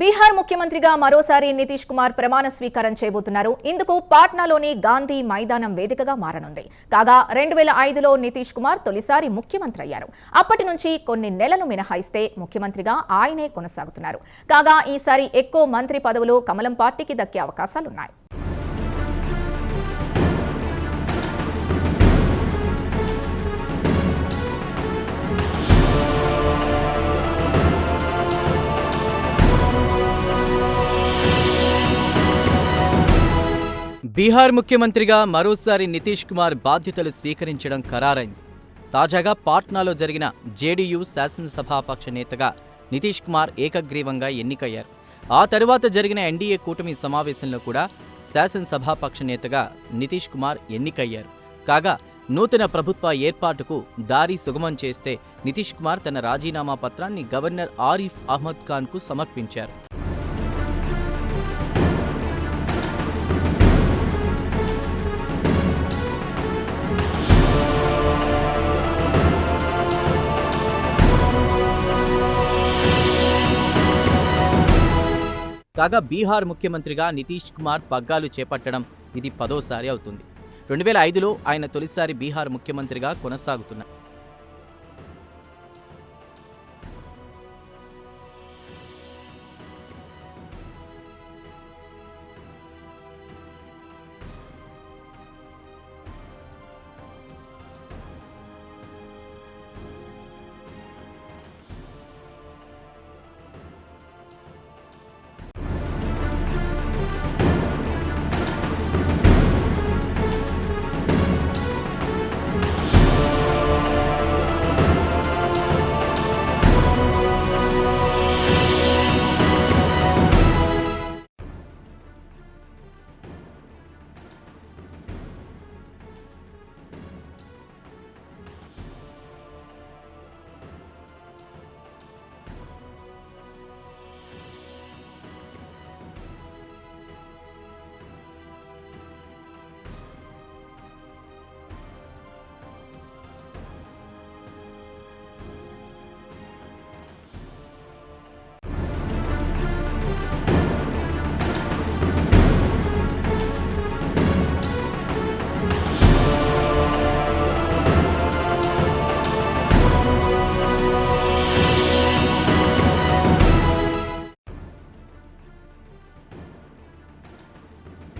బీహార్ ముఖ్యమంత్రిగా మరోసారి నితీష్ కుమార్ ప్రమాణ స్వీకారం చేయబోతున్నారు. ఇందుకు పాట్నాలోని గాంధీ మైదానం వేదికగా మారనుంది. కాగా రెండు వేల ఐదులో నితీష్ కుమార్ తొలిసారి ముఖ్యమంత్రి అయ్యారు. అప్పటి నుంచి కొన్ని నెలలు మినహాయిస్తే ముఖ్యమంత్రిగా ఆయనే కొనసాగుతున్నారు. కాగా ఈసారి ఎక్కువ మంత్రి పదవులు కమలం పార్టీకి దక్కే అవకాశాలున్నాయి. బీహార్ ముఖ్యమంత్రిగా మరోసారి నితీష్ కుమార్ బాధ్యతలు స్వీకరించడం ఖరారైంది. తాజాగా పాట్నాలో జరిగిన జేడీయూ శాసనసభాపక్ష నేతగా నితీష్ కుమార్ ఏకగ్రీవంగా ఎన్నికయ్యారు. ఆ తరువాత జరిగిన ఎన్డీఏ కూటమి సమావేశంలో కూడా శాసనసభాపక్ష నేతగా నితీష్ కుమార్ ఎన్నికయ్యారు. కాగా నూతన ప్రభుత్వ ఏర్పాటుకు దారి సుగమం చేస్తే నితీష్ కుమార్ తన రాజీనామా పత్రాన్ని గవర్నర్ ఆరిఫ్ అహ్మద్ ఖాన్కు సమర్పించారు. కాగా బీహార్ ముఖ్యమంత్రిగా నితీష్ కుమార్ పగ్గాలు చేపట్టడం ఇది పదోసారి అవుతుంది. రెండు వేల ఐదులో ఆయన తొలిసారి బీహార్ ముఖ్యమంత్రిగా కొనసాగుతున్నారు.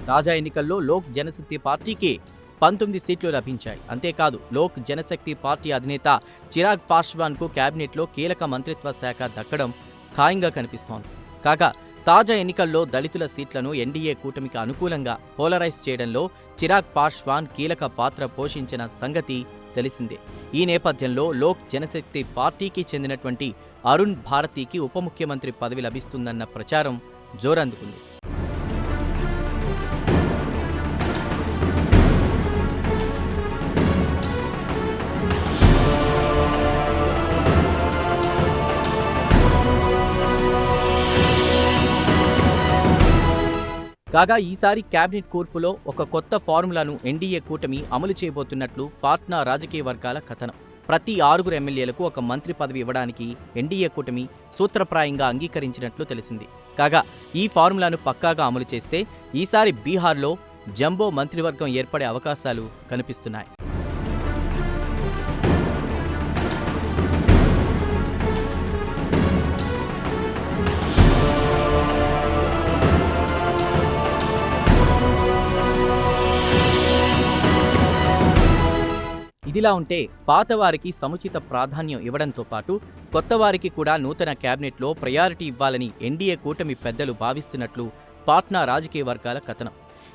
తాజా ఎన్నికల్లో లోక్ జనశక్తి పార్టీకి పంతొమ్మిది సీట్లు లభించాయి. అంతేకాదు లోక్ జనశక్తి పార్టీ అధినేత చిరాగ్ పాస్వాన్కు కేబినెట్లో కీలక మంత్రిత్వ శాఖ దక్కడం ఖాయంగా కనిపిస్తోంది. కాగా తాజా ఎన్నికల్లో దళితుల సీట్లను ఎన్డీఏ కూటమికి అనుకూలంగా పోలరైజ్ చేయడంలో చిరాగ్ పాస్వాన్ కీలక పాత్ర పోషించిన సంగతి తెలిసిందే. ఈ నేపథ్యంలో లోక్ జనశక్తి పార్టీకి చెందినటువంటి అరుణ్ భారతీకి ఉప ముఖ్యమంత్రి పదవి లభిస్తుందన్న ప్రచారం జోరందుకుంది. కాగా ఈసారి కేబినెట్ కూర్పులో ఒక కొత్త ఫార్ములాను ఎన్డీఏ కూటమి అమలు చేయబోతున్నట్లు పాట్నా రాజకీయ వర్గాల కథనం. ప్రతి ఆరుగురు ఎమ్మెల్యేలకు ఒక మంత్రి పదవి ఇవ్వడానికి ఎన్డీఏ కూటమి సూత్రప్రాయంగా అంగీకరించినట్లు తెలిసింది. కాగా ఈ ఫార్ములాను పక్కాగా అమలు చేస్తే ఈసారి బీహార్లో జంబో మంత్రివర్గం ఏర్పడే అవకాశాలు కనిపిస్తున్నాయి. ఇదిలా ఉంటే పాతవారికి సముచిత ప్రాధాన్యం ఇవ్వడంతో పాటు కొత్తవారికి కూడా నూతన కేబినెట్లో ప్రయారిటీ ఇవ్వాలని ఎన్డీఏ కూటమి పెద్దలు భావిస్తున్నట్లు పాట్నా రాజకీయ వర్గాల కథనం.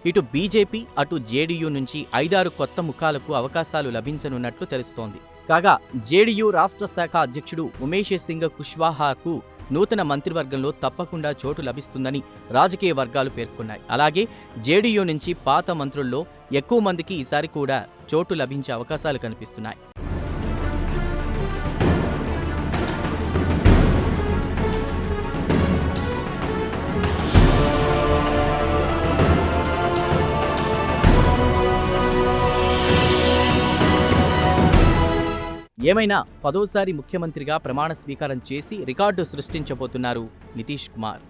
ఇటు బీజేపీ అటు జేడీయూ నుంచి ఐదారు కొత్త ముఖాలకు అవకాశాలు లభించనున్నట్లు తెలుస్తోంది. కాగా జేడీయూ రాష్ట్ర శాఖ అధ్యక్షుడు ఉమేష్ సింగ్ కుష్వాహాకు నూతన మంత్రివర్గంలో తప్పకుండా చోటు లభిస్తుందని రాజకీయ వర్గాలు పేర్కొన్నాయి. అలాగే జేడీయూ నుంచి పాత మంత్రుల్లో ఎక్కువ మందికి ఈసారి కూడా చోటు లభించే అవకాశాలు కనిపిస్తున్నాయి. ఏమైనా పదోసారి ముఖ్యమంత్రిగా ప్రమాణ స్వీకారం చేసి రికార్డు సృష్టించబోతున్నారు నితీష్ కుమార్.